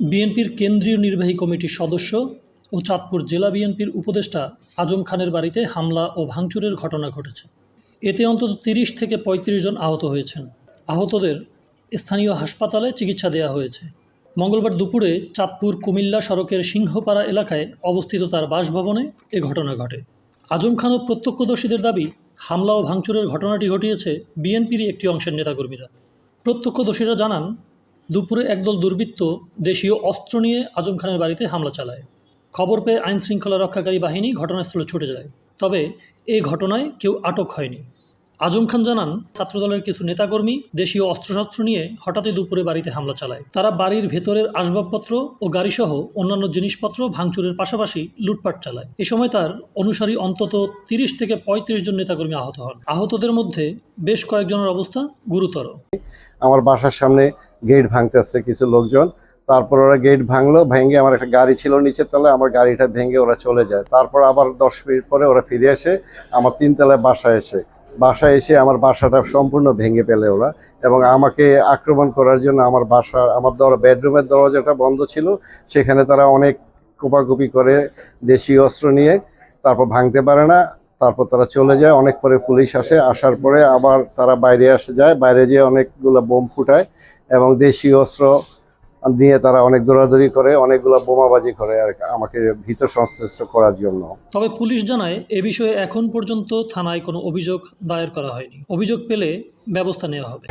বিএনপির কেন্দ্রীয় নির্বাহী কমিটির সদস্য ও চাঁদপুর জেলা বিএনপির উপদেষ্টা আজম খানের বাড়িতে হামলা ও ভাঙচুরের ঘটনা ঘটেছে। এতে অন্তত তিরিশ থেকে ৩৫ জন আহত হয়েছেন। আহতদের স্থানীয় হাসপাতালে চিকিৎসা দেওয়া হয়েছে। মঙ্গলবার দুপুরে চাঁদপুর কুমিল্লা সড়কের সিংহপাড়া এলাকায় অবস্থিত তার বাসভবনে এ ঘটনা ঘটে। আজম খান ও প্রত্যক্ষদর্শীদের দাবি, হামলা ও ভাঙচুরের ঘটনাটি ঘটিয়েছে বিএনপিরই একটি অংশের নেতাকর্মীরা। প্রত্যক্ষদর্শীরা জানান দুপুরে একদল দুর্বৃত্ত দেশীয় অস্ত্র নিয়ে আজম খানের বাড়িতে হামলা চালায়। খবর পেয়ে আইন শৃঙ্খলা রক্ষাকারী বাহিনী ঘটনাস্থলে ছুটে যায়। তবে এই ঘটনায় কেউ আটক হয়নি। আজম খান জানান, ছাত্রদলের কিছু নেতাকর্মী দেশীয় অস্ত্রশস্ত্র নিয়ে হঠাৎই দুপুরে বাড়িতে হামলা চালায়। তারা বাড়ির ভেতরের আসবাবপত্র ও গাড়িসহ অন্যান্য জিনিসপত্র ভাঙচুরের পাশাপাশি লুটপাট চালায়। এ সময় তার অনুসারী অন্তত তিরিশ থেকে পঁয়ত্রিশ জন নেতাকর্মী আহত হন। আহতদের মধ্যে বেশ কয়েকজনের অবস্থা গুরুতর। আমার বাসার সামনে গেট ভাঙতে আসছে কিছু লোকজন। তারপর ওরা গেট ভাঙলো, ভেঙে আমার একটা গাড়ি ছিল নিচের তলায়, আমার গাড়িটা ভেঙে ওরা চলে যায়। তারপর আবার দশ মিনিট পরে ওরা ফিরে এসে আমার তিনতলায় বাসায় এসে। বাসায় এসে আমার বাসাটা সম্পূর্ণ ভেঙে ফেলে ওরা এবং আমাকে আক্রমণ করার জন্য আমার বাসা, আমার দর, বেডরুমের দরজাটা বন্ধ ছিল। সেখানে তারা অনেক কোপাকুপি করে দেশীয় অস্ত্র নিয়ে তারপর ভাঙতে পারে না, তারপর তারা চলে যায়। অনেক পরে পুলিশ আসে, আসার পরে আবার তারা বাইরে আসে, যায়। বাইরে যেয়ে অনেকগুলো বোম ফুটায় এবং দেশীয় অস্ত্র দিয়ে তারা অনেক দৌড়াদৌড়ি করে, অনেকগুলো বোমাবাজি করে আর আমাকে ভীত সংশ্লিষ্ট করার জন্য। তবে পুলিশ জানায়, এ বিষয়ে এখন পর্যন্ত থানায় কোনো অভিযোগ দায়ের করা হয়নি। অভিযোগ পেলে ব্যবস্থা নেওয়া হবে।